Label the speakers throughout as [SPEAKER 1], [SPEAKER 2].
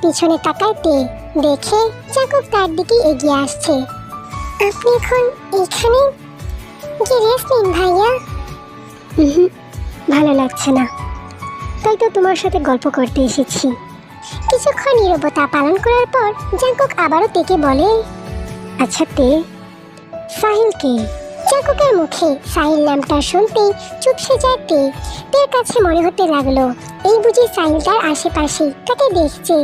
[SPEAKER 1] পিছনে তাকাইতে দেখে জাঙ্কুক তার দিকে এগিয়ে আসছে। আপনি এখন এখানে কি রেস্ট নিন ভাইয়া। হুম ভালো লাগছে না। তাই তো তোমার সাথে গল্প করতে এসেছি। কিছুক্ষণ নিরবতা পালন করার পর জাঙ্কুক আবারও তেকে বলে আচ্ছা তে সাহিলকে জাঙ্কুকের মুখে সাহিল নামটা শুনতেই চুপসে যায় তে। তের কাছে মনে হতে লাগল, এই বুঝি সাহিল তার আশেপাশে তাকে দেখছে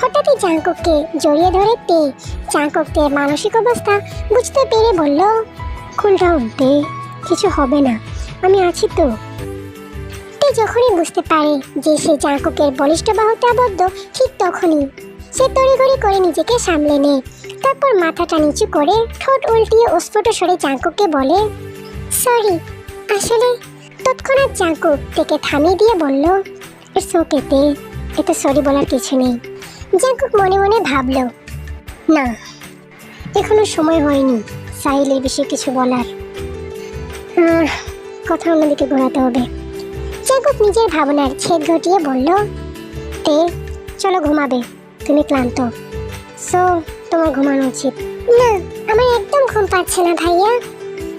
[SPEAKER 1] হঠাৎই জাঙ্কুককে জড়িয়ে ধরে তে। জাঙ্কুক তের মানসিক অবস্থা বুঝতে পেরে বলল ডাউন তে কিছু হবে না, আমি আছি তো। তে যখনই বুঝতে পারে যে সে জাঙ্কুকের বলিষ্ঠ বাহুতে আবদ্ধ, ঠিক তখনই সে তড়িঘড়ি করে নিজেকে সামলে নেয়। তারপর মাথাটা নিচু করে ঠোঁট উল্টিয়ে অস্ফুট সরে জাঙ্কুককে বলে, সরি, আসলে? তৎক্ষণাৎ জাঙ্কুক থেকে থামিয়ে দিয়ে বলল ইটস ওকে তে এতে সরি বলার কিছু নেই। জাঙ্কুক মনে মনে ভাবল, না, এখনও সময় হয়নি সাহিলের বিষয়ে কিছু বলার। কথা অন্যদিকে ঘোরাতে হবে। জাঙ্কুক নিজের ভাবনার ছেদ ঘটিয়ে বলল, তে, চলো ঘুমাবে। তুমি ক্লান্ত। সো তোমার ঘুমানো উচিত। না, আমার একদম ঘুম পাচ্ছে না ভাইয়া।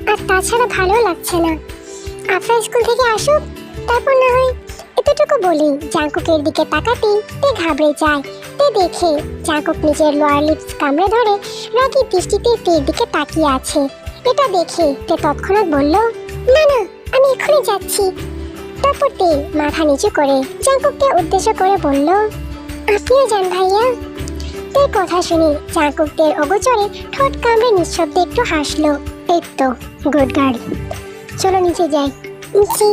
[SPEAKER 1] আর তাছাড়া ভালো লাগছে না। আফরা স্কুল থেকে আসুক, তারপর না হয় এতটুকু বলি, জাঙ্কুকের দিকে তাকাতেই তে ঘাবড়ে যায়। তে দেখে জাঙ্কুক নিজের লোয়ার লিপস কামড়ে ধরে রাগি দৃষ্টিতে তের দিকে তাকিয়ে আছে। এটা দেখে তে তৎক্ষণাৎ বলল, না না, আমি এখনই যাচ্ছি। তারপর তে মাথা নিচু করে জাঙ্কুককে উদ্দেশ্য করে বলল আপনিও যান ভাইয়া। তের কথা শুনে জাঙ্কুকদের অগোচরে ঠোঁট কামড়ে নিঃশব্দে একটু হাসলো এই গুড গার্ল চলো নিচে যাই। জি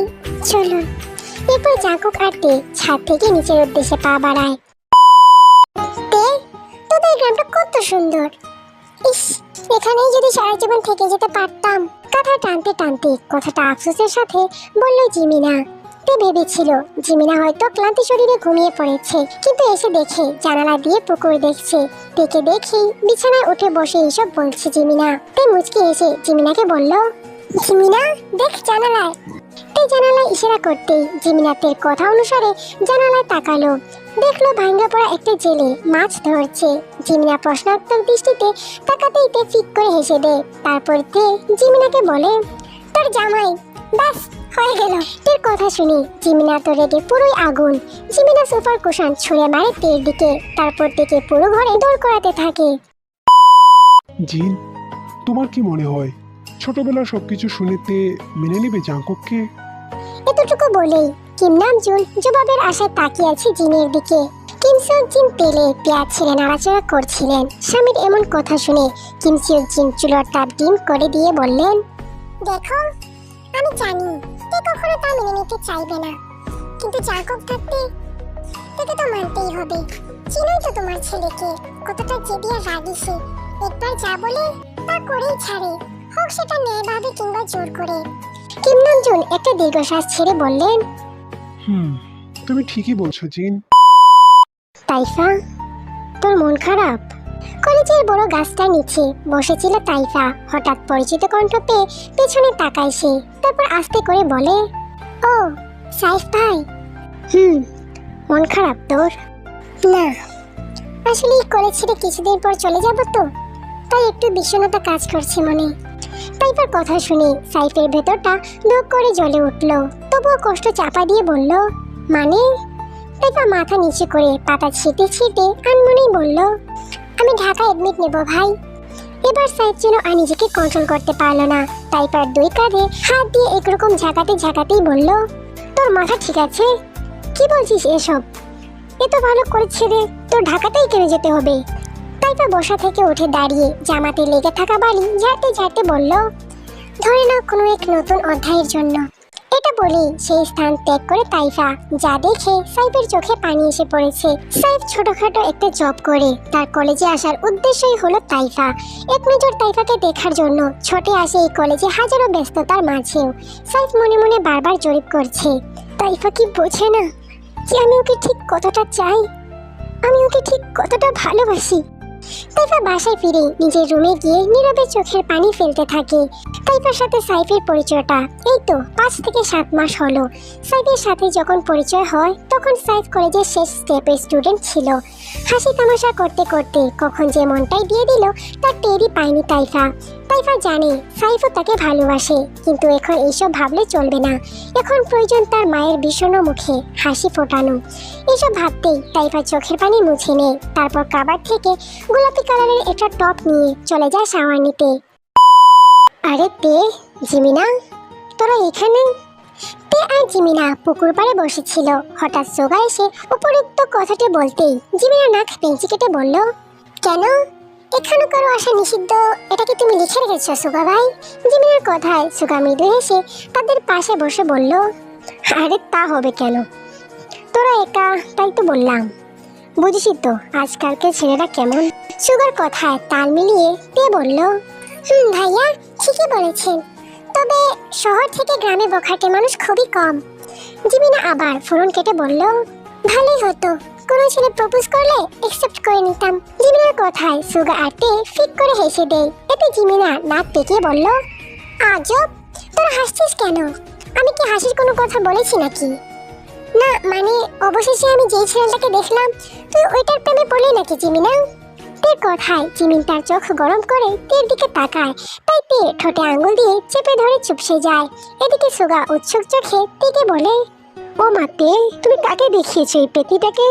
[SPEAKER 1] চলুন এরপর জাঙ্কুক আর ছাদ থেকে নিচের উদ্দেশ্যে পা বাড়ায়। তে, তোদের গ্রামটা কত সুন্দর। ইস, এখানেই যদি সারা জীবন থেকে যেতে পারতাম। কথা টানতে টানতে, কথাটা আফসোসের সাথে বলল জিমিনা। তে ভেবেছিল, জিমিনা হয়তো ক্লান্তি শরীরে ঘুমিয়ে পড়েছে। কিন্তু এসে দেখে, জানালা দিয়ে পুকুর দেখছে। তেকে দেখি বিছানায় উঠে বসে এইসব বলছে জিমিনা। তে মুচকি এসে জিমিনাকে বলল, জিমিনা, দেখ জানালায়। তে জানালায় ইশারা করতেই জিমিনাতের কথা অনুসারে জানালায় তাকালো। দেখল ভাঙ্গা পড়া একটা জেলে মাছ ধরছে। জিমিনা প্রশ্নাত্মক দৃষ্টিতে তাকাতেই তে ফিক করে হেসে দেয়। তারপর তে জিমিনাকে বলে, তোর জামাই, ব্যাস হয়ে গেল। তের কথা শুনে জিমিনা তো রেগে পুরোই আগুন। জিমিনা সুপার কুশান ছুঁড়ে মারে তের দিকে তারপর থেকে পুরো ঘরে দৌড় করাতে থাকে।
[SPEAKER 2] জিন তোমার কি মনে হয়? ছোটবেলার সবকিছু শুনেতে মেনে নেবে জাঙ্কুককে
[SPEAKER 1] এতটুকু বলেই কিম নাম জুন জবাবের আশায় তাকিয়ে আছে জিনের দিকে। কিম সিওক জিন তেলে পেঁয়াজ ছেড়ে নাড়াচাড়া করছিলেন। স্বামীর এমন কথা শুনে কিম সিওক জিন চুলোর তাপ ডিম করে দিয়ে বললেন দেখো আমি জানি কে কখনো তা মেনে নিতে চাইবে না। কিন্তু জাগক থাকতে তোকে তো মানতেই হবে। চিনোই তো তোমার ছেলেকে কতটা জেদি আর রাগী সে। একবার যা বলে তা করেই ছাড়ে হোক সেটা ন্যায়ভাবে কিংবা জোর করে। কিম একটা দীর্ঘশ্বাস ছেড়ে বললেন
[SPEAKER 2] হুম তুমি ঠিকই বলছো জিন।
[SPEAKER 1] তাইফা তোর মন খারাপ? কলেজের বড় গাছটার নিচে বসেছিল তাইফা। হঠাৎ পরিচিত কণ্ঠ পেয়ে পেছনে তাকায় সে। তারপর আস্তে করে বলে, ও, সাইফ ভাই। হুম, মন খারাপ তোর? না, আসলে এই কলেজ ছেড়ে কিছুদিন পর চলে যাব তো। তাই একটু বিষণ্ণতা কাজ করছে মনে। তাইফার কথা শুনে সাইফের ভেতরটা দুঃখ করে জ্বলে উঠল। তবুও কষ্ট চাপা দিয়ে বলল মানে? তাইফা মাথা নিচে করে পাতা ছিটে ছিটে আনমনেই বলল আমি ঢাকা এডমিট নেব ভাই। এবার সাইফ যেন আর নিজেকে কন্ট্রোল করতে পারল না। তাইফার দুই কাঁধে হাত দিয়ে একরকম ঝাঁকাতে ঝাঁকাতেই বলল, তোর মাথা ঠিক আছে? কি বলছিস এসব? এত ভালো করেছে রে, তোর ঢাকাতেই কেন যেতে হবে? তাইফা বসা থেকে উঠে দাঁড়িয়ে জামাতে লেগে থাকা বাড়ি ঝাড়তে ঝাড়তে বলল, ধরে নাও কোনো এক নতুন অধ্যায়ের জন্য। এটা বলেই সেই স্থান ত্যাগ করে তাইফা যা দেখে সাইফের চোখে পানি এসে পড়েছে। সাইফ ছোটখাটো একটা জব করে। তার কলেজে আসার উদ্দেশ্যই হলো তাইফা। এক নজর তাইফাকে দেখার জন্য ছোটে আসে এই কলেজে হাজারো ব্যস্ততার মাঝেও। সাইফ মনে মনে বারবার জরিপ করছে। তাইফা কি বোঝে না যে আমি ওকে ঠিক কতটা চাই? আমি ওকে ঠিক কতটা ভালোবাসি? তাইফা বাসায় ফিরে নিজের রুমে গিয়ে নীরবে চোখের পানি ফেলতে থাকে। তাইফার সাথে সাইফের পরিচয়টা এই তো পাঁচ থেকে সাত মাস হলো। সাইফের সাথে যখন পরিচয় হয়, তখন সাইফ কলেজের শেষ স্টেপের স্টুডেন্ট ছিল। হাসি তামাশা করতে করতে কখন যে মনটাই দিয়ে দিল, তার টেরই পায়নি তাইফা। তাইফা জানে সাইফও তাকে ভালোবাসে, কিন্তু এখন এইসব ভাবলে চলবে না। এখন প্রয়োজন তার মায়ের বিষণ্ণ মুখে হাসি ফোটানো। এসব ভাবতেই তাইফা চোখের পানি মুছে নেয়। তারপর কাবার থেকে গোলাপি কালারের একটা টপ নিয়ে চলে যায় শাওয়ার আরে তে, জিমিনা, তোরা এখানে? তে আর জিমিনা পুকুর পাড়ে বসেছিল। হঠাৎ সোগা এসে উপরুক্ত কথাটি বলতেই জিমিনা নাক পেঞ্চি কেটে বলল, কেন? এখানে কারও আসা নিষিদ্ধ? এটাকে তুমি লিখে রেখেছো সুগা ভাই? জিমিনার কথায় সুগা মৃদু হেসে তাদের পাশে বসে বলল, আরে তা হবে কেন? তোরা একা, তাই তো বললাম। বুঝিস তো আজকালকার ছেলেরা কেমন? সুগার কথায় তাল মিলিয়ে তে বলল, হুম ভাইয়া, ঠিকই বলেছেন। তবে শহর থেকে গ্রামে বখাটে মানুষ খুবই কম। জিমিনা আবার ফোরন কেটে বলল, ভালোই হতো। কোনো ছেলে প্রপোজ করলে একসেপ্ট করে নিতাম। জিমিনার কথায় সুগা আটে ফিক করে হেসে দেয়। এতে জিমিনা নাক পেকিয়ে বলল, আজব, তোরা হাসছিস কেন? আমি কি হাসির কোনো কথা বলেছি নাকি? না মানে অবশেষে আমি যেই ছেলেটাকে দেখলাম, তুই ওইটার প্রেমে পড়লি নাকি জিমিনা? তের কথায় জিমিন তার চোখ গরম করে তের দিকে তাকায়। তাই তে ঠোঁটে আঙ্গুল দিয়ে চেপে ধরে চুপসে যায়। এদিকে সুগা উৎসুক চোখে তেকে বলে ও মাতে তুমি কাকে দেখিয়েছো এই পেতিটাকে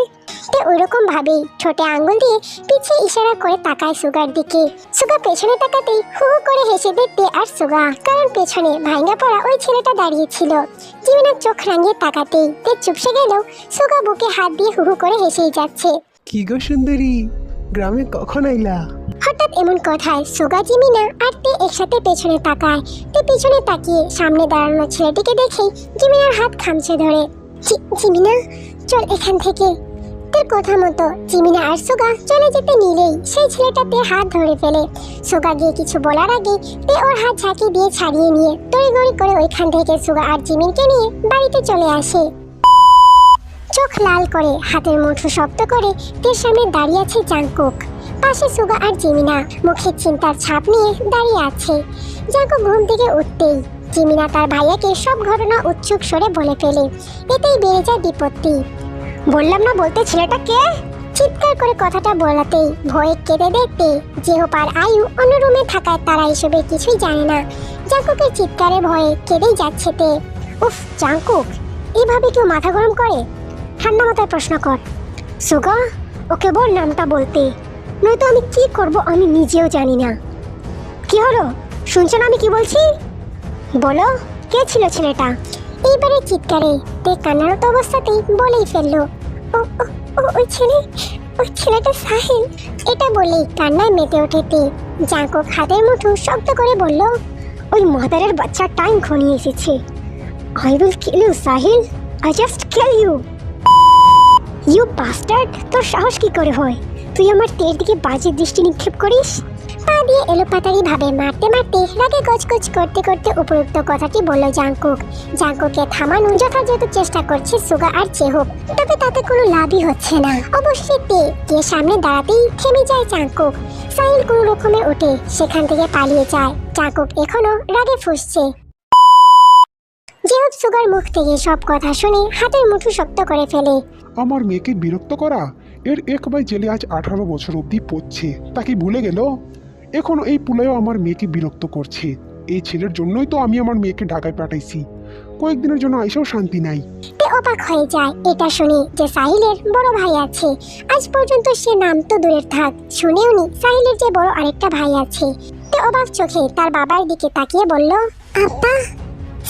[SPEAKER 1] ওইরকম ভাবেই ছোটে আঙ্গুল দিয়ে পিছে ইশারা করে তাকায় সুগার দিকে। সুগা পেছনে তাকাতেই হু হু করে হেসে দেয় তে আর সুগা, কারণ পেছনে ভাঙ্গা পড়া ওই ছেলেটা দাঁড়িয়েছিল। জিমিনার চোখ রাঙিয়ে তাকাতেই তে চুপসে গেলেও সুগা বুকে হাত দিয়ে হু হু করে হেসেই যাচ্ছে।
[SPEAKER 3] কি গো সুন্দরী, গ্রামে কখন আইলা?
[SPEAKER 1] হঠাৎ এমন কথায় সুগা জিমিনা আর তে একসাথে পেছনে তাকায়। তে পেছনে তাকিয়ে সামনে দাঁড়ানো ছেলেটিকে দেখেই জিমিনার হাত খামছে ধরে। জিমিনা, চল এখান থেকে। তোর কথা মতো জিমিনা আর সুগা চলে যেতে নিলেই সেই ছেলেটা তে হাত ধরে ফেলে। সুগা গিয়ে কিছু বলার আগে তে ওর হাত ঝাঁকি দিয়ে ছাড়িয়ে নিয়ে তড়িঘড়ি করে ওইখান থেকে সুগা আর জিমিনকে নিয়ে বাড়িতে চলে আসে। চোখ লাল করে হাতের মুঠো শক্ত করে তের সামনে দাঁড়িয়ে আছে জাংকুক। পাশে সুগা আর জিমিনা মুখে চিন্তার ছাপ নিয়ে দাঁড়িয়ে আছে। জাংকুক ঘুম থেকে উঠতেই জিমিনা তার ভাইয়াকে সব ঘটনা উৎসুক সরে বলে ফেলে। এতেই বেড়ে যায় বিপত্তি। বললাম না বলতে ছেলেটা কে? চিৎকার করে কথাটা বলাতেই ভয়ে কেঁদে দেখতে জেহপার আয়ু অন্য রুমে থাকায় তারা এসবের কিছুই জানে না। জাঙ্কুকের চিৎকারে ভয়ে কেঁদেই যাচ্ছে তে। উফ, জাঙ্কুক, এভাবে কেউ মাথা গরম করে? ঠান্ডা মাথায় প্রশ্ন কর। সুগা, ওকে বল নামটা বলতে। নয়তো আমি কি করব আমি নিজেও জানি না। কি হলো? শুনছো না আমি কি বলছি? বলো, কে ছিল ছেলেটা? এইবারে চিৎকারে, তে কান্নারত অবস্থাতেই বলেই ফেলল। ও ওই ছেলে, ওই ছেলেটা সাহিল এটা বলেই কান্নায় মেতে ওঠে তে। জাঁকক হাতের মুঠো শক্ত করে বলল, ওই মাদারের বাচ্চা টাইম ঘনিয়ে এসেছে। I will kill you Sahil I just kill you you bastard তোর সাহস কি করে হয়? তুই আমার তের দিকে বাজে দৃষ্টি নিক্ষেপ করিস? পা দিয়ে এলোপাতারি ভাবে মারতে মারতে রাগে গজগজ করতে করতে উপরোক্ত কথাটি বলল জাঙ্কুক। জাঙ্কুককে থামানো যথাযথ চেষ্টা করছে সুগা আর চেহক তবে তাতে কোনো লাভই হচ্ছে না। অবশ্যই তে কে সামনে দাঁড়াতেই থেমে যায় জাঙ্কুক। সাহিল কোনো রকমে উঠে সেখান থেকে পালিয়ে যায়। জাঙ্কুক এখনও রাগে ফুসছে। জেহব সুগার মুখ থেকে সব কথা শুনে হাতের মুঠো শক্ত করে ফেলে।
[SPEAKER 2] আমার মেয়েকে বিরক্ত করা? এর এক ভাই জেলে আজ আঠারো বছর অবধি পড়ছে। তাকে ভুলে গেল? এখনও এই পুলেও আমার মেয়েকে বিরক্ত করছে। এই ছেলের জন্যই তো আমি আমার মেয়েকে ঢাকায় পাঠাইছি। কয়েকদিনের জন্য আইসেও শান্তি নাই।
[SPEAKER 1] অবাক হয়ে যায়। এটা শুনে যে সাহিলের বড় ভাই আছে। আজ পর্যন্ত সে নাম তো দূরের থাক। শুনেও নি সাহিলের যে বড় আরেকটা ভাই আছে। তে অবাক চোখে তার বাবার দিকে তাকিয়ে বলল, আব্বা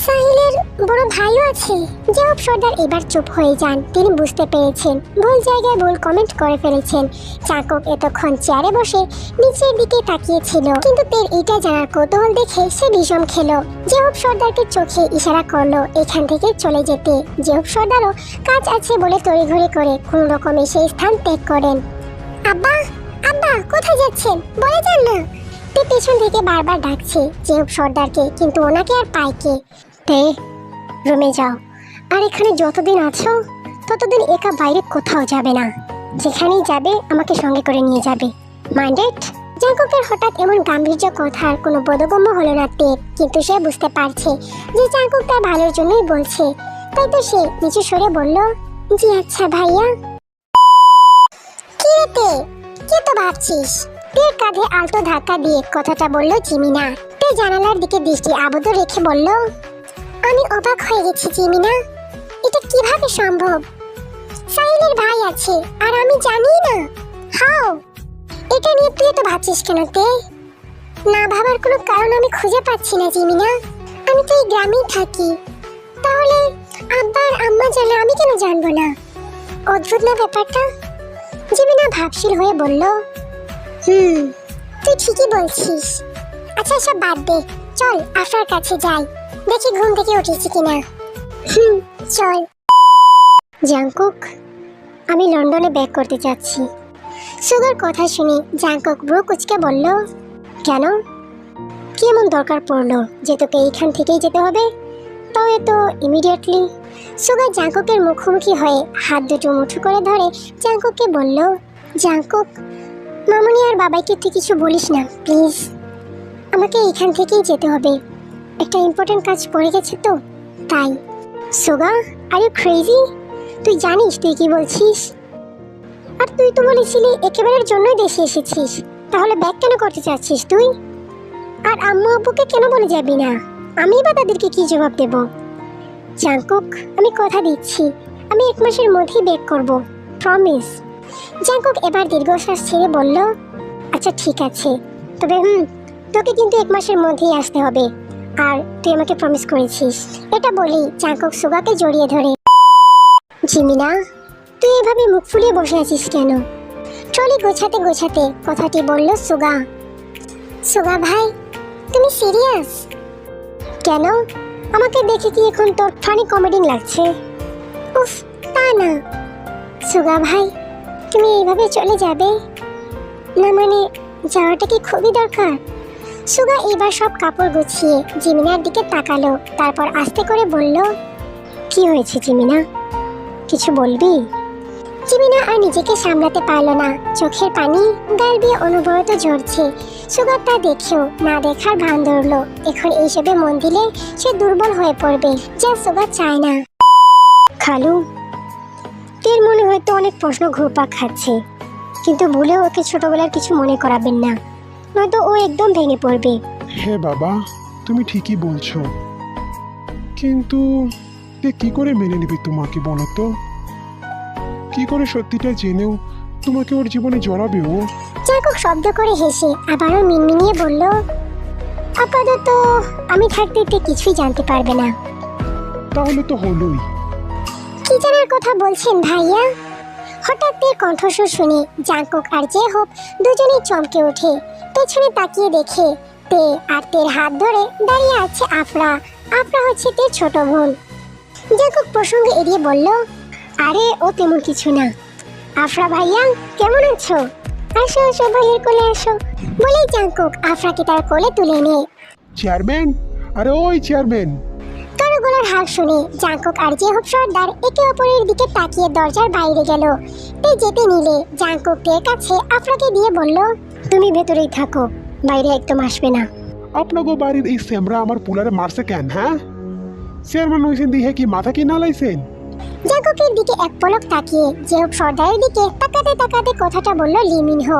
[SPEAKER 1] সাহিলের বড় ভাইও আছে। জবাব সর্দার এবার চুপ হয়ে যান। তিনি বুঝতে পেরেছেন, ভুল জায়গায় ভুল কমেন্ট করে ফেলেছেন। চাকক এতক্ষণ চেয়ারে বসে নিচের দিকে তাকিয়েছিল, কিন্তু তের এটা জানার কৌতূহল দেখে সে বিষম খেলো। জেহব সর্দারকে চোখে ইশারা করল এখান থেকে চলে যেতে। জেহব সর্দারও, কাজ আছে বলে তড়িঘড়ি করে কোনো রকমে সেই স্থান ত্যাগ করেন। আব্বা আব্বা, কোথায় যাচ্ছেন? বলে যান না। তে পেছন থেকে বারবার ডাকছে জেহব সর্দারকে, কিন্তু ওনাকে আর পায় কে তে, রুমে যাও। আর এখানে যতদিন আছো, ততদিন একা বাইরে কোথাও যাবে না। যেখানেই যাবে, আমাকে সঙ্গে করে নিয়ে যাবে। মাইন্ডেড? জাঙ্কুকের হঠাৎ এমন গাম্ভীর্য কথার কোনো বোধগম্য হলো না তের কিন্তু সে বুঝতে পারছে যে জাঙ্কুক তার ভালোর জন্যই বলছে। তাই তো সে নিচু সরে বলল, জি আচ্ছা ভাইয়া। কি রে তে? কি তো ভাবছিস? তের কাঁধে আলতো ধাক্কা দিয়ে কথাটা বলল জিমিনা। তে জানালার দিকে দৃষ্টি আবদ্ধ রেখে বলল, আমি অবাক হয়ে গেছি জিমিনা। এটা কীভাবে সম্ভব? সাইলের ভাই আছে, আর আমি জানি না। হাও, এটা নিয়ে তুই তো ভাবছিস কেন তে? না ভাবার কোনো কারণ আমি খুঁজে পাচ্ছি না জিমিনা। আমি তো এই গ্রামেই থাকি। তাহলে আব্বা আর আম্মা জানলে আমি কেন জানব না? অদ্ভুত না ব্যাপারটা? জিমিনা ভাবশীল হয়ে বলল হুম, তুই ঠিকই বলছিস। আচ্ছা সব বাদ দে। চল, আফরার কাছে যাই। দেখি ঘুম থেকে উঠেছি কিনা। হুম, চল। জাংকুক, আমি লন্ডনে ব্যাক করতে যাচ্ছি। সুগার কথা শুনে জাংকুক ব্রো কুচকে বলল, কেন? কি এমন দরকার পড়ল যে তোকে এইখান থেকেই যেতে হবে? তাও তো ইমিডিয়েটলি সুগার জাংকুকের মুখোমুখি হয়ে হাত দুটো মুঠো করে ধরে জাংকুককে বলল, জাংকুক মামনি আর বাবাইকে তুই কিছু বলিস না, প্লিজ। আমাকে এখান থেকেই যেতে হবে। একটা ইম্পর্টেন্ট কাজ পড়ে গেছে তো, তাই। সুগা আর ইউ ক্রেজি তুই জানিস তুই কি বলছিস? আর তুই তো বলেছিলি একেবারের জন্যই দেশে এসেছিস, তাহলে ব্যাগ কেন করতে চাচ্ছিস তুই? আর আম্মু আব্বুকে কেন বলে যাবি না? আমি বা তাদেরকে কি জবাব দেব? জাঙ্কুক আমি কথা দিচ্ছি। আমি এক মাসের মধ্যেই ব্যাক করব প্রমিস জাঙ্কুক এবার দীর্ঘশ্বাস ছেড়ে বলল আচ্ছা ঠিক আছে। তবে হুম, তোকে কিন্তু এক মাসের মধ্যেই আসতে হবে। আর তুই আমাকে প্রমিস করেছিস। এটা বলি জাঙ্কুক সুগাকে জড়িয়ে ধরে। জিমিনা, তুই এভাবে মুখ ফুলিয়ে বসে আছিস কেন? ট্রলি গোছাতে গোছাতে কথাটি বলল সুগা। সুগা ভাই, তুমি সিরিয়াস? কেন? আমাকে দেখে কি এখন তোর ফানি কমেডিং লাগছে? উফ, তা না। সুগা ভাই তুমি এইভাবে চলে যাবে? না মানে যাওয়াটা কি খুবই দরকার? সুগা এবার সব কাপড় গুছিয়ে জিমিনার দিকে তাকালো, তারপর আস্তে করে বলল, কি হয়েছে জিমিনা? কিছু বলবি? জিমিনা আর নিজেকে সামলাতে পারল না। চোখের পানি, গাল দিয়ে অনুভূত ঝরছে। সুগার তা দেখেও না দেখার ভান ধরলো। এখন এইসবে মন দিলে সে দুর্বল হয়ে পড়বে, যা সুগার চায় না। খালু তের মনে হয়তো অনেক প্রশ্ন ঘুরপাক খাচ্ছে। কিন্তু ভুলেও ওকে ছোটবেলার কিছু মনে করাবেন না। নয়তো ও একদম ভেঙে পড়বে।
[SPEAKER 2] হ্যাঁ বাবা তুমি ঠিকই বলছো। কিন্তু তে কি করে মেনে নেবে তোমাকে বলো তো? কি করে সত্যিটা জেনেও তোমাকে ওর জীবনে জড়াবে ও?
[SPEAKER 1] জাকুক শব্দ করে হেসে আবারও মিনমিনিয়ে বলল আপাতত আমি থাকতে তে কিছুই জানতে পারবে না।
[SPEAKER 2] তাহলে তো হলোই।
[SPEAKER 1] কি জানার কথা বলছেন ভাইয়া? হঠাৎ তের কণ্ঠস্বর শুনে জাঙ্কুক আর যে হোক দুজনেই চমকে ওঠে। পেছনে তাকিয়ে দেখে তে আর তের হাত ধরে দাঁড়িয়ে আছে আফরা। আফরা হচ্ছে তের ছোট বোন। জাঙ্কুক প্রসঙ্গে এড়িয়ে বলল, আরে, ও তেমন কিছু না। আফরা ভাইয়া, কেমন আছো? আসো আসো ভাইয়ের কোলে আসো। বলেই জাঙ্কুক আফরাকে তার কোলে তুলে নিয়ে।
[SPEAKER 2] চেয়ারম্যান? আরে, ওই চেয়ারম্যান।
[SPEAKER 1] গলার হাল শুনে জাঙ্কুক আর জেহব সর্দার একে অপরের দিকে তাকিয়ে দরজার বাইরে গেল। তে যেতে নিলে জাঙ্কুক তের কাছে আফরাকে দিয়ে বলল তুমি ভেতরেই থাকো বাইরে একদম আসবে না।
[SPEAKER 2] আপনাকে বাড়ির এই স্যামরা আমার পুলারে মারছে কেন হ্যাঁ? চেয়ারম্যান হয়েছেন দিয়ে কি মাথা কি না লাইছেন
[SPEAKER 1] জাঙ্কুকের দিকে এক পলক তাকিয়ে জেহব সর্দারের দিকে তাকাতে তাকাতে কথাটা বলল লিমিনহো।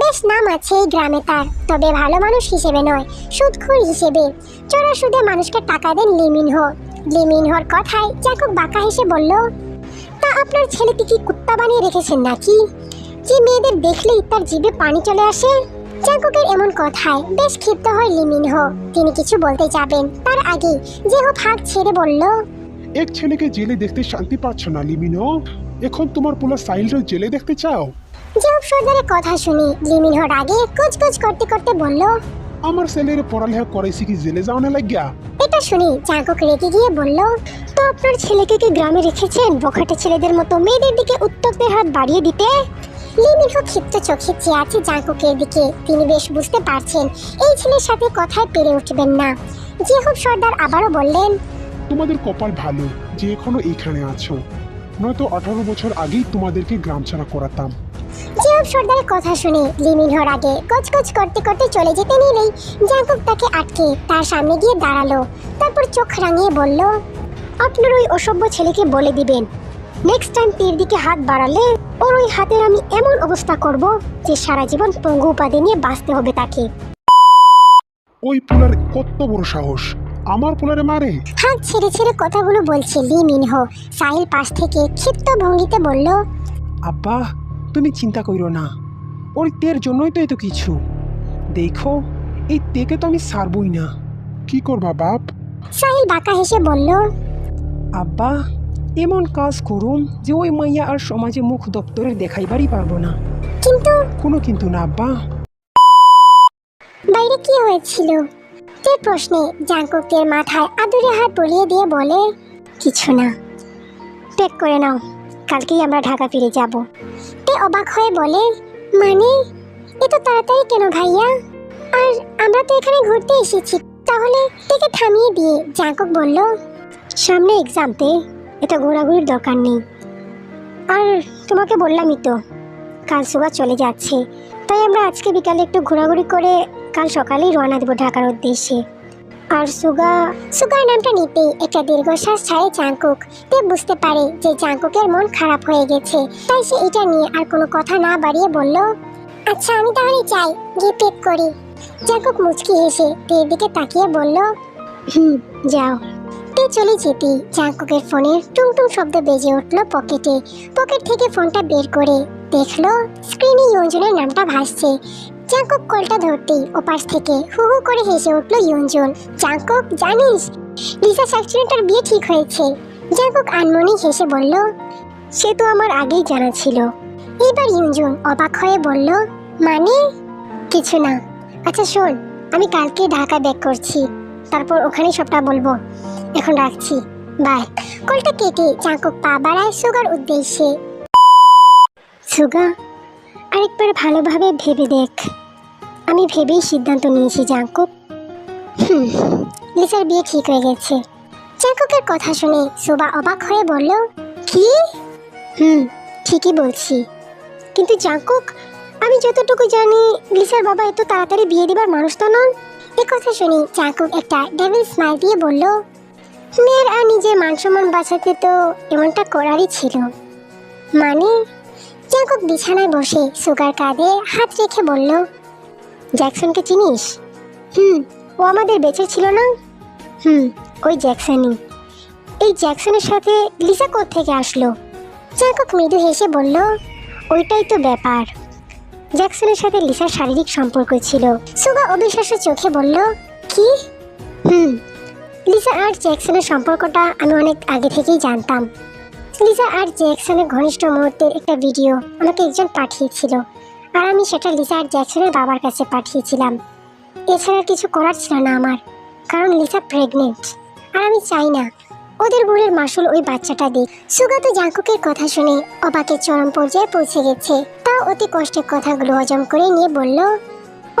[SPEAKER 1] বেশ নাম আছে এই গ্রামে তার তবে ভালো মানুষ হিসেবে নয় সুদখোর হিসেবে। চোরা সুদে মানুষকে টাকা দেন লিমিনহো। লিমিনহোর কথায় জাঙ্কুক বাঁকা হেসে বলল তা আপনার ছেলেকে কি কুত্তা বানিয়ে রেখেছেন নাকি? যে মেয়েদের দেখলেই তার জিভে পানি চলে আসে? জাঙ্কুকের এমন কথায় বেশ ক্ষিপ্ত হয় লিমিনহো তিনি কিছু বলতে যাবেন। তার আগে জেহব হাত ছেড়ে বলল
[SPEAKER 2] এক ছেলেকে জেলে দেখতে শান্তি পাচ্ছ না লিমিনো এখন তোমার পোলা সাইলও জেলে দেখতে চাও?
[SPEAKER 1] জব সর্দারের কথা শুনে লিমিনহো রাগে কুচকুচ করতে করতে বলল
[SPEAKER 2] আমার ছেলের পড়ালেখা করাইছি কি জেলে যাওয়া না লাগিয়া?
[SPEAKER 1] এটা শুনে জাঙ্কুক রেগে গিয়ে বলল তো আপনার ছেলেকে কি গ্রামে রেখেছেন? বখাটে ছেলেদের মতো মেয়েদের দিকে উত্তক্তের হাত বাড়িয়ে দিতে? লিমিনহো ক্ষিপ্ত চোখে চেয়ে আছে জাঙ্কুকের দিকে তিনি বেশ বুঝতে পারছেন এই ছেলের সাথে কথায় পেরে উঠবেন না। জেহব সর্দার আবারও বললেন
[SPEAKER 2] তোমাদের কপাল ভালো যে এখনও এইখানে আছো। নয়তো আঠারো বছর আগেই তোমাদেরকে গ্রাম ছাড়া করাতাম।
[SPEAKER 1] জিওব সর্দারের কথা শুনে লিমিনহর আগে গজগজ করতে করতে চলে যেতে নিলেই জাঙ্কুক তাকে আটকে তার সামনে গিয়ে দাঁড়াল। তারপর চোখ রাঙিয়ে বলল আপনার ওই অসভ্য ছেলেকে বলে দিবেন। নেক্সট টাইম তীর দিকে হাত বাড়ালে ওর ওই হাতের আমি এমন অবস্থা করব যে সারা জীবন পঙ্গু উপাধি নিয়ে বাঁচতে হবে তাকে।
[SPEAKER 2] ওই পুলার কত বড় সাহস। আমার পুলারে মারে।
[SPEAKER 1] হাত ছেড়ে ছেড়ে কথাগুলো বলছে লি মিনহো সাহিল পাশ থেকে ক্ষিপ্ত ভঙ্গিতে বলল
[SPEAKER 3] আব্বা তুমি চিন্তা করো না। ওর তের জন্যই তো এত কিছু। দেখো এই তেকে তো আমি সারবই না।
[SPEAKER 2] কি করবা বাপ?
[SPEAKER 1] সাহিল বাঁকা হেসে বলল
[SPEAKER 3] আব্বা এমন কাজ করুন যে ওই মাইয়া আর সমাজে মুখ দপ্তরে দেখাইবারই পারব না।
[SPEAKER 1] কিন্তু?
[SPEAKER 3] কোনো কিন্তু না আব্বা।
[SPEAKER 1] বাইরে কি হয়েছিল? তে প্রশ্নে জাঙ্কুকের মাথায় আদুরে হাত বলিয়ে দিয়ে বলে কিছু না। পেক করে নাও। কালকেই আমরা ঢাকা ফিরে যাব। তে অবাক হয়ে বলে মানে? এত তাড়াতাড়ি কেন ভাইয়া? আর আমরা তো এখানে ঘুরতে এসেছি। তাহলে তেকে থামিয়ে দিয়ে জাঙ্কুক বলল, সামনে এক্সাম এক্সামতে এটা ঘোরাঘুরির দরকার নেই। আর তোমাকে বললামই তো, কাল সুবা চলে যাচ্ছে। তাই আমরা আজকে বিকালে একটু ঘোরাঘুরি করে কাল সকালেই রওনা দেবো ঢাকার উদ্দেশ্যে। আর সুগা, সুগার নামটা নিতেই একটা দীর্ঘশ্বাস ছাড়ে চাঙ্কুক তে বুঝতে পারে যে চাঙ্কুকের মন খারাপ হয়ে গেছে। তাই সে এটা নিয়ে আর কোনো কথা না বাড়িয়ে বলল আচ্ছা আমি তাহলে চাই গিয়ে পেক করি। চাঙ্কুক মুচকি হেসে তের দিকে তাকিয়ে বলল, হুম, যাও। তে চলে যেতেই চাঙ্কুকের ফোনের টুংটুং শব্দ বেজে উঠল পকেটে। পকেট থেকে ফোনটা বের করে দেখল, স্ক্রিনে ইয়ঞ্জনের নামটা ভাসছে। চাঙ্কক কলটা ধরতেই ওপাশ থেকে হু হু করে হেসে উঠল ইয়ঞ্জন। চাঙ্কক জানিস, লিসা সাকচুরিটার বিয়ে ঠিক হয়েছে। জাঙ্কক আনমনে হেসে বলল, সে তো আমার আগেই জানা ছিল। এবার ইয়ঞ্জন অবাক হয়ে বলল মানে? কিছু না। আচ্ছা শোন, আমি কালকে ঢাকা ব্যাক করছি। তারপর ওখানে সবটা বলব। এখন রাখছি। বাই। কলটা কেটে চাঙ্কক পা বাড়ায় সুগার উদ্দেশ্যে। সুগা, আরেকবার ভালোভাবে ভেবে দেখ। আমি ভেবেই সিদ্ধান্ত নিয়েছি, জাঙ্কুক। হুম, লিসার বিয়ে ঠিক হয়ে গেছে। জাঙ্কুকের কথা শুনে সুবা অবাক হয়ে বলল, কি? হুম, ঠিকই বলছি। কিন্তু জাঙ্কুক, আমি যতটুকু জানি, লিসার বাবা এত তাড়াতাড়ি বিয়ে দিবার মানুষ তো নন। এ কথা শুনে জাঙ্কুক একটা ডেভিল স্মাইল দিয়ে বলল, মেয়ের আর নিজের মান সম্মান বাঁচাতে তো এমনটা করারই ছিল। মানে? জাঙ্কুক বিছানায় বসে সুগার কাঁধে হাত রেখে বলল জ্যাকসনকে চিনিস? হুম, ও আমাদের বেঁচে ছিল না। হুম, ওই জ্যাকসনই। এই জ্যাকসনের সাথে লিসা থেকে আসলো? জাঙ্কুক মৃদু হেসে বলল, ওইটাই তো ব্যাপার। জ্যাকসনের সাথে লিসার শারীরিক সম্পর্ক ছিল। সুগা অবিশ্বাস্য চোখে বলল, কি? হুম লিসা আর জ্যাকসনের সম্পর্কটা আমি অনেক আগে থেকেই জানতাম। লিসা আর জ্যাকসনের ঘনিষ্ঠ মুহূর্তের একটা ভিডিও আমাকে একজন পাঠিয়েছিল। আর আমি সেটা লিসা আর জ্যাকসনের বাবার কাছে পাঠিয়েছিলাম। এছাড়া কিছু করার ছিল না আমার, কারণ লিসা প্রেগনেন্ট আর আমি চাই না, ওদের বুড়ের মাসুল ওই বাচ্চাটা দিক। সুগত জাঙ্কুকের কথা শুনে অবাকের চরম পর্যায়ে পৌঁছে গেছে। তা অতি কষ্টের কথাগুলো হজম করে নিয়ে বলল,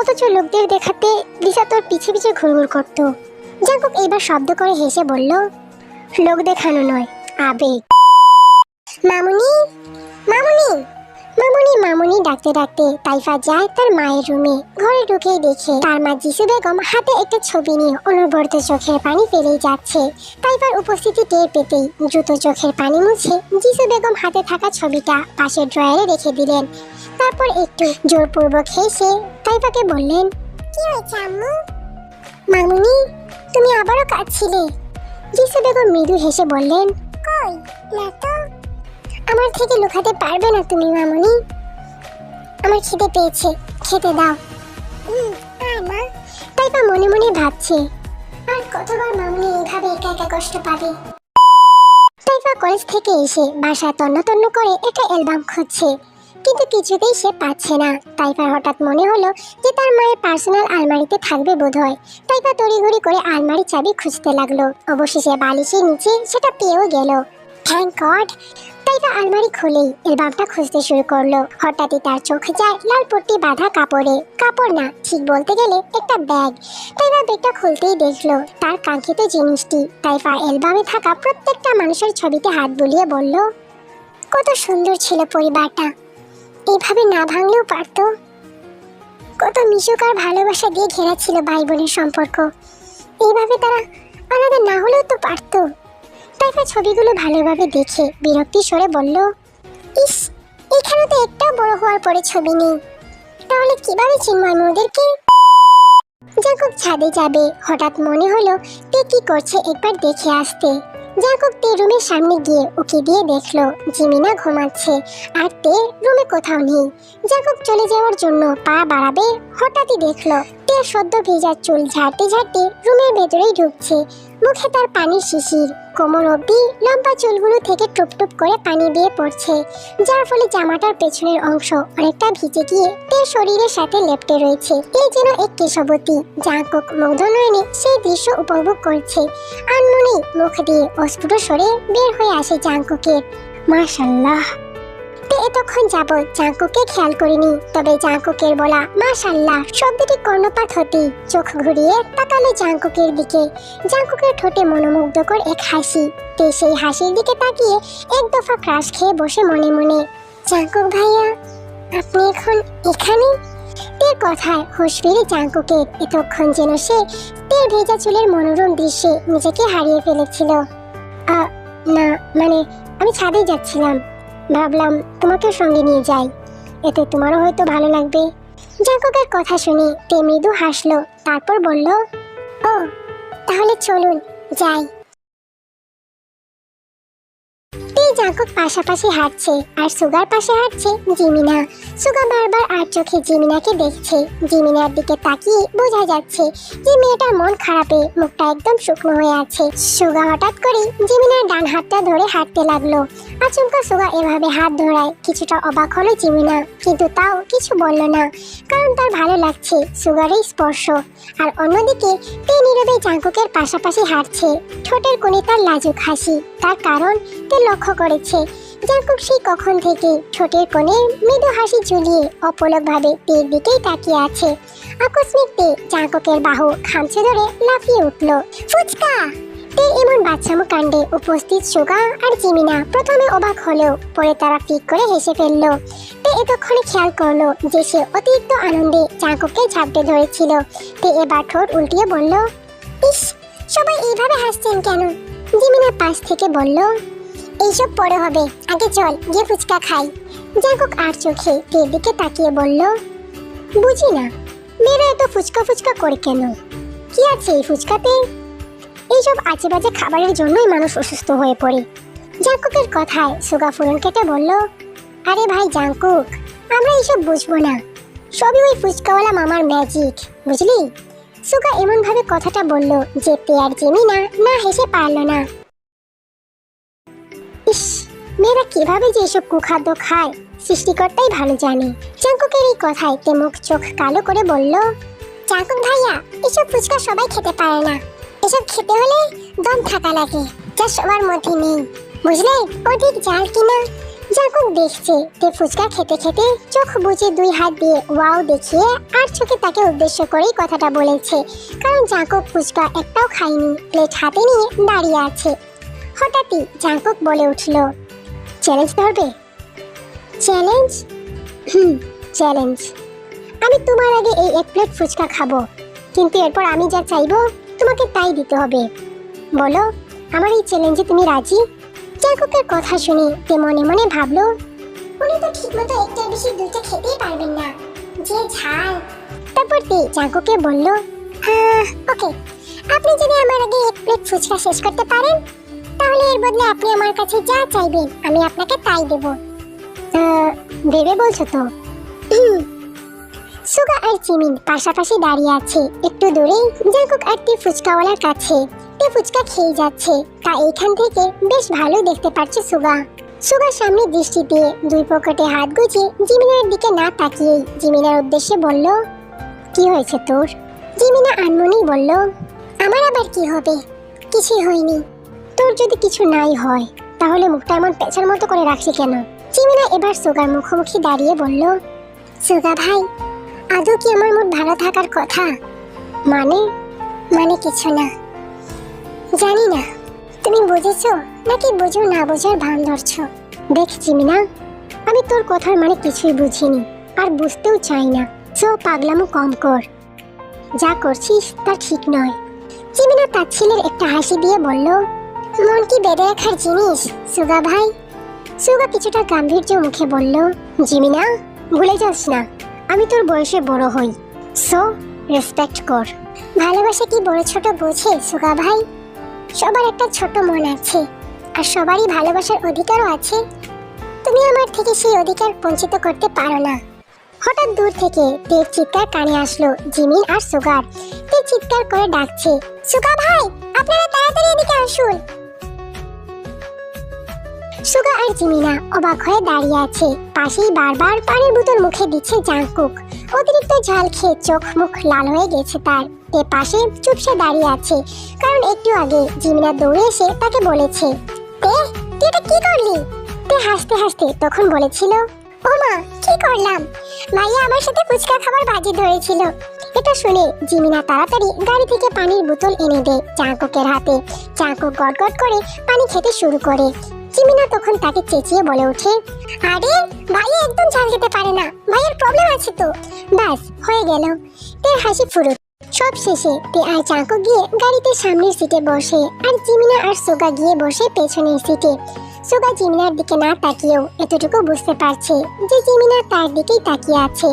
[SPEAKER 1] অথচ লোকদের দেখাতে লিসা তোর পিছে পিছে ঘুরঘুর করতো। জাঙ্কুক এবার শব্দ করে হেসে বলল, লোক দেখানো নয়, আবেগ। মামুনি ডাকতে ডাকতে তাইফা যায় তার মায়ের রুমে। ঘরে ঢুকেই দেখে তার মা যিশু বেগম হাতে একটা ছবি নিয়ে অনবরত চোখের পানি ফেলেই যাচ্ছে। তাইফার উপস্থিতি টের পেতেই দ্রুত চোখের পানি মুছে যিশু বেগম হাতে থাকা ছবিটা পাশের ড্রয়ারে রেখে দিলেন। তারপর একটু জোরপূর্বক হেসে তাইফাকে বললেন, কি হয়েছে আম্মু? মামুনি, তুমি আবারও কাঁদছিলে? যিশু বেগম মৃদু হেসে বললেন, কই, না তো। আমার থেকে লুকাতে পারবে না তুমি, মামুনি। আমার খিদে পেয়েছে। খেতে দাও। মা। তাইপা মনে মনে ভাবছে। আর কতবার মামুনি এইভাবে একা একা কষ্ট পাবে? তাইপা কলেজ থেকে এসে বাসায় তন্ন তন্ন করে একটা অ্যালবাম খুঁজছে। কিন্তু কিছুতেই সে পাচ্ছে না। তাইফার হঠাৎ মনে হলো যে তার মায়ের পার্সোনাল আলমারিতে থাকবে বোধহয়। তাইপা তড়িঘড়ি করে আলমারির চাবি খুঁজতে লাগল। অবশেষে বালিশের নিচে সেটা পেয়েও গেল। থ্যাংক গড তাইবা আলমারি খুলেই। অ্যালবামটা খুঁজতে শুরু করল। হঠাৎই তার চোখ যায় লাল পট্টি বাঁধা কাপড়ে। কাপড় না, ঠিক বলতে গেলে একটা ব্যাগ। তাইবা ব্যাগটা খুলতেই দেখল তার কাঙ্ক্ষিত জিনিসটি। তাইফা অ্যালবামে থাকা প্রত্যেকটা মানুষের ছবিতে হাত বুলিয়ে বলল, কত সুন্দর ছিল পরিবারটা। এইভাবে না ভাঙলেও পারতো। কত মিশুক আর ভালোবাসা দিয়ে ঘেরা ছিল ভাই বোনের সম্পর্ক। এইভাবে তারা আলাদা না হলেও তো পারতো। তাইফা ছবিগুলো ভালোভাবে দেখে বিরক্তি সরে বলল, ইস, এখানে তো একটাও বড় হওয়ার পরে ছবি নেই। তাহলে কীভাবে চিনময় মোদেরকে জাকুব ছাদে যাবে। হঠাৎ মনে হলো তে কি করছে একবার দেখে আসতে। জাকুব তে রুমের সামনে গিয়ে ওকে দিয়ে দেখল, জিমিনা ঘুমাচ্ছে। আর তে রুমে কোথাও নেই। জাকুব চলে যাওয়ার জন্য পা বাড়াবে, হঠাৎই দেখল, তে সদ্য ভেজা চুল ঝাড়তে ঝাড়তে রুমের ভেতরেই ঢুকছে। মুখে তার পানির শিশির, কোমর অব্দি লম্বা চুলগুলো থেকে টুপ টুপ করে পানি বেয়ে পড়ছে, যার ফলে জামাটার পেছনের অংশ অনেকটা ভিজে গিয়ে তের শরীরের সাথে লেপটে রয়েছে। এই যেন এক কেশবতী, জাঁকুক মুগ্ধনয়নে সেই দৃশ্য উপভোগ করছে। আনমনেই মুখ দিয়ে অস্ফুট সরে বের হয়ে আসে জাঁকুকের। মাশাল্লাহ! তে এতক্ষণ যাবৎ জাঁকুকে খেয়াল করিনি, তবে জাঁকুকের বলা মাশাল্লাহ শব্দটি কর্ণপাত হতেই চোখ ঘুরিয়ে তাকালো জাঁকুকের দিকে। জাঁকুকের ঠোঁটে মনোমুগ্ধকর এক হাসি। তে সেই হাসির দিকে তাকিয়ে এক দফা ক্রাশ খেয়ে বসে মনে মনে জাঁকুক ভাইয়া, আপনি এখন এখানে? তের কথায় হুঁশ ফিরে জাঁকুকের এতক্ষণ যেন সে তের ভেজা চুলের মনোরম দৃশ্যে নিজেকে হারিয়ে ফেলেছিল। না মানে আমি ছাদে যাচ্ছিলাম। ভাবলাম তোমাকে সঙ্গে নিয়ে যাই। এতে তোমারও হয়তো ভালো লাগবে। জাঁকুকের কথা শুনে তে মৃদু হাসলো, তারপর বলল, ও, তাহলে চলুন, যাই। তে জাঁকুক পাশাপাশি হাঁটছে, আর সুগার পাশে হাঁটছে জিমিনা। সুগা বারবার আর চোখে জিমিনাকে দেখছে। জিমিনার দিকে তাকিয়ে বোঝা যাচ্ছে যে মেয়েটার মন খারাপে, মুখটা একদম শুকনো হয়ে আছে। সুগা হঠাৎ করে জিমিনার ডান হাতটা ধরে হাঁটতে লাগল। আচমকা সুগা এভাবে হাত ধরায় কিছুটা অবাক হলো জিমিনা, কিন্তু তাও কিছু বলল না, কারণ তার ভালো লাগছে সুগার এই স্পর্শ। আর অন্যদিকে, তে নীরবে জাঙ্কুকের পাশাপাশি হাঁটছে। ঠোঁটের কোণে তার লাজুক হাসি, তার কারণ তে লক্ষ্য করেছে। জাঙ্কুক সেই কখন থেকে ঠোঁটের কোণে মৃদু হাসি ঝুলিয়ে অপলকভাবে তের দিকেই তাকিয়ে আছে। আকস্মিক তে জাঙ্কুকের বাহু খামচে ধরে লাফিয়ে উঠল। ফুচকা! তে এমন বাচ্চামো কাণ্ডে উপস্থিত সুগা আর জিমিনা প্রথমে অবাক হলেও পরে তারা ফিক করে হেসে ফেলল। তে এতক্ষণে খেয়াল করল যে সে অতিরিক্ত আনন্দে চাঁকুকে ঝাপটে ধরেছিল। তে এবার ঠোঁট উল্টিয়ে বলল, ইস, সবাই এইভাবে হাসছেন কেন? জিমিনা পাশ থেকে বলল এইসব পরে হবে। আগে চল, গিয়ে ফুচকা খাই। জাঁকুক আর চোখে তের দিকে তাকিয়ে বলল, বুঝি না, মেয়েরা এত ফুচকা ফুচকা করে কেন? কি আছে এই ফুচকাতে? এইসব আজে বাজে খাবারের জন্যই মানুষ অসুস্থ হয়ে পড়ে। জাঙ্কুকের কথায় সুগা ফুরন কেটে বলল, আরে ভাই জাঙ্কুক, আমরা এইসব বুঝব না। সবই ওই ফুচকাওয়ালা মামার ম্যাজিক বুঝলি? সুগা এমনভাবে কথাটা বলল যে পেয়ার জেমি না না হেসে পারল না। ইস, মেয়েরা কীভাবে যে এসব কুখাদ্য খায়? সৃষ্টিকর্তাই ভালো জানে। জাঙ্কুকের এই কথায় তে মুখ চোখ কালো করে বলল জাঙ্কুক ভাইয়া, এসব ফুচকা সবাই খেতে পারে না। এসব খেতে হলে দম থাকা লাগে যা সবার মধ্যে নেই। বুঝলে? অধিক জাল কিনা? জাকুব দেখছে তে ফুচকা খেতে খেতে চোখ বুজে দুই হাত দিয়ে ওয়াও দেখিয়ে আর চোখে তাকে উদ্দেশ্য করেই কথাটা বলেছে। কারণ জাকুব ফুচকা একটাও খায়নি, প্লেট হাতে নিয়ে দাঁড়িয়ে আছে। হঠাৎই জাকুব বলে উঠল চ্যালেঞ্জ ধরবে? চ্যালেঞ্জ হুম চ্যালেঞ্জ আমি তোমার আগে এই এক প্লেট ফুচকা খাব, কিন্তু এরপর আমি যা চাইব তোমাকে তাই দিতে হবে। বলো, আমার এই চ্যালেঞ্জে তুমি রাজি? জাকুকের কথা শুনে তে মনে মনে ভাবলো, উনি তো ঠিকমতো একটার বেশি দুইটা খেতেই পারবেন না। যে ঝাল। তারপর তে জাকুকে বলল হ্যাঁ ওকে। আপনি যদি আমার আগে এক প্লেট ফুচকা শেষ করতে পারেন তাহলে এর বদলে আপনি আমার কাছে যা চাইবেন, আমি আপনাকে তাই দেব। দেবে বলছো তো? সুগা আর চিমিন পাশাপাশি দাঁড়িয়ে আছে, একটু দূরেই। জাকুক আর তে ফুচকাওয়ালার কাছে। তে ফুচকা খেয়ে যাচ্ছে। তা এইখান থেকে বেশ ভালো দেখতে পাচ্ছে সুগা। সুগার সামনে দৃষ্টি দিয়ে দুই পকেটে হাত গুজে জিমিনার দিকে না তাকিয়েই জিমিনার উদ্দেশ্যে বলল, কি হয়েছে তোর? জিমিনা আনমনি বলল, আমার আবার কি হবে? কিছুই হয়নি। তোর যদি কিছু নাই হয়, তাহলে মুখটা এমন পেছার মতো করে রাখছি কেন? জিমিনা এবার সুগার মুখোমুখি দাঁড়িয়ে বলল, সুগা ভাই, আদৌ কি আমার মুড ভালো থাকার কথা? মানে? মানে কিছু না। জানি না। তুমি বুঝেছ নাকি বুঝো না বোঝার ভান ধরছো? দেখ জিমিনা আমি তোর কথার মানে কিছুই বুঝিনি, আর বুঝতেও চাই না। সো পাগলামো কম কর। যা করছিস তা ঠিক নয়। জিমিনা তার ছেলের একটা হাসি দিয়ে বলল মন কি বেঁধে রাখার জিনিস, সুগা ভাই? সুগা কিছুটা গাম্ভীর্য মুখে বলল, জিমিনা, ভুলে যাস না, আমি তোর বয়সে বড় হই। সো রেসপেক্ট কর। ভালোবাসা কি বড় ছোট বোঝে, সুগা ভাই? সবার একটা ছোট মন আছে, আর সবারই ভালোবাসার অধিকারও আছে। তুমি আমার থেকে সেই অধিকার বঞ্চিত করতে পারো না। হঠাৎ দূর থেকে তের চিৎকার কানে আসলো, জিমিন আর সুগার। তে চিৎকার করে ডাকছে, সুগা ভাই, আপনারা তাড়াতাড়ি এদিকে আসুন। সুগা আর জিমিনা অবাক হয়ে দাঁড়িয়ে আছে। পাশেই বারবার পানির বোতল মুখে দিচ্ছে জাংকুক। অতিরিক্ত ঝাল খেয়ে চোখ মুখ লাল হয়ে গেছে তার। তে পাশে চুপসে দাঁড়িয়ে আছে। কারণ একটু আগে জিমিনা দৌড়ে এসে তাকে বলেছে, তে, তুই এটা কি করলি? তে হাসতে হাসতে তখন বলেছিল, ও মা, কি করলাম? ভাইয়া আমার সাথে ফুচকা খাবার বাজি ধরেছিল। এটা শুনে জিমিনা তাড়াতাড়ি গাড়ি থেকে পানির বোতল এনে দেয় চাঙ্কুকের হাতে। চাঙ্কুক গটগট করে পানি খেতে শুরু করে। জিমিনা তখন তাকে চেঁচিয়ে বলে ওঠে, আরে, ভাই একদম ঝাল খেতে পারে না, ভাইয়ের প্রবলেম আছে তো। ব্যাস, হয়ে গেল। তের হাসি ফুরুত। সব শেষে তে আর চাকু গিয়ে গাড়িতে সামনের সিটে বসে আর জিমিনা আর সোগা গিয়ে বসে পেছনের সিটে সোগা জিমিনার দিকে না তাকিয়েও এতটুকু বুঝতে পারছে যে জিমিনা তার দিকেই তাকিয়ে আছে।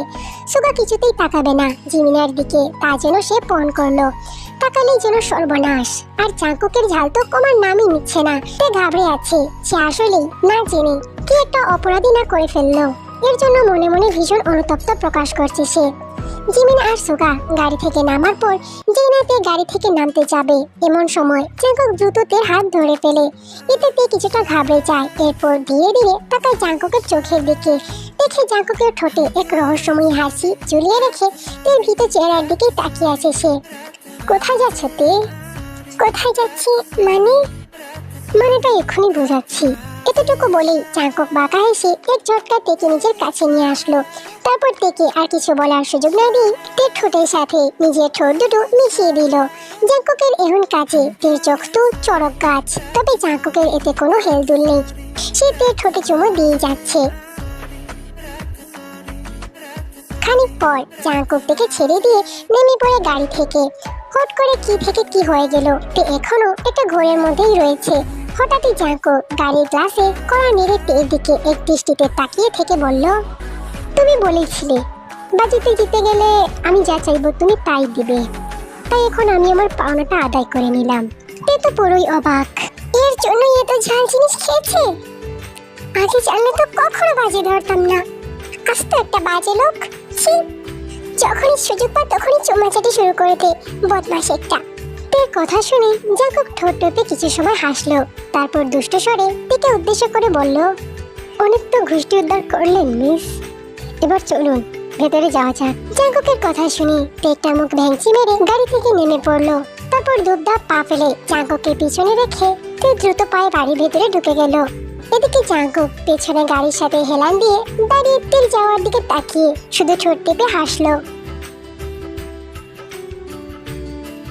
[SPEAKER 1] সোগা কিছুতেই তাকাবে না জিমিনার দিকে, তা যেন সে পণ করল। তাকালেই যেন সর্বনাশ। আর চাঙ্কুকের ঝাল তো কমার নামই নিচ্ছে না। সে ঘাবড়ে আছে, সে আসলেই না জেনে কি একটা অপরাধী না করে ফেলল। এর জন্য মনে মনে ভীষণ অনুতপ্ত প্রকাশ করছে সে। জিমিন আর সুগা গাড়ি থেকে নামার পর জেনাতে গাড়ি থেকে নামতে যাবে। এমন সময় জাঙ্কক দ্রুত হাত ধরে ফেলে। এতে তে কিছুটা ঘাবড়ে যায়। এরপর ধীরে ধীরে তাকায় জাঙ্ককের চোখের দিকে। দেখে জাঙ্ককের ঠোঁটে এক রহস্যময়ী হাসি ঝুলিয়ে রেখে তের ভীত চেহারার দিকে তাকিয়ে আছে সে। কোথায় যাচ্ছ তে? কোথায় যাচ্ছি মানে? মানেটা এক্ষুনি বোঝাচ্ছি। এতটুকু বলেই চাঙ্কক বাঁকা হেসে এক ঝটকা তেকে নিজের কাছে নিয়ে আসলো। তারপর তেকে আর কিছু বলার সুযোগ না দিয়ে তের ঠোঁটের সাথে নিজের ঠোঁট দুটো মিশিয়ে দিল। জাঙ্ককের এহন কাজে তের চোখ তো চড়ক গাছ, তবে জাঙ্ককের এতে কোনো হেলদুল নেই। সে তের ঠোঁটে চুমো দিয়ে যাচ্ছে। খানিক পর জাঙ্কুক থেকে ছেড়ে দিয়ে নেমে পড়ে গাড়ি থেকে। হট করে কি থেকে কি হয়ে গেল, তে এখনও একটা ঘোরের মধ্যেই রয়েছে। হঠাৎই জাঙ্কু গাড়ির গ্লাসে কড়া নেড়ে তের দিকে এক দৃষ্টিতে তাকিয়ে থেকে বলল, তুমি বলেছিলে, বাজিতে জিতে গেলে আমি যা চাইব তুমি তাই দিবে। তাই এখন আমি আমার পাওনাটা আদায় করে নিলাম। তে তো পুরোই অবাক। এর জন্যই এত ঝাল জিনিস খেয়েছে? আগে জানলে তো কখনো বাজে ধরতাম না। আস্ত একটা বাজে লোক। ছি যখনই সুযোগ পায় তখনই চুমাচাটি শুরু করে দে বদমাস একটা। তের কথা শুনে জাকক ঠোঁট টোপে কিছু সময় হাসলো, তারপর দুষ্ট স্বরে তেকে উদ্দেশ্য করে বলল অনেক তো ঘুষটি উদ্ধার করলেন, মিস। এবার চলুন, ভেতরে যাওয়া যাক। জাঙ্কুকের কথা শুনে পেটটা মুখ ভ্যাংচি মেরে গাড়ি থেকে নেমে পড়ল। তারপর দুধদাপ পা ফেলে জাঙ্কুকের পিছনে রেখে তে দ্রুত পায়ে বাড়ির ভেতরে ঢুকে গেল। এদিকে জাঙ্কুক পেছনে গাড়ির সাথে হেলান দিয়ে দাঁড়িয়ে তেল যাওয়ার দিকে তাকিয়ে শুধু ঠোঁট টিপে হাসলো।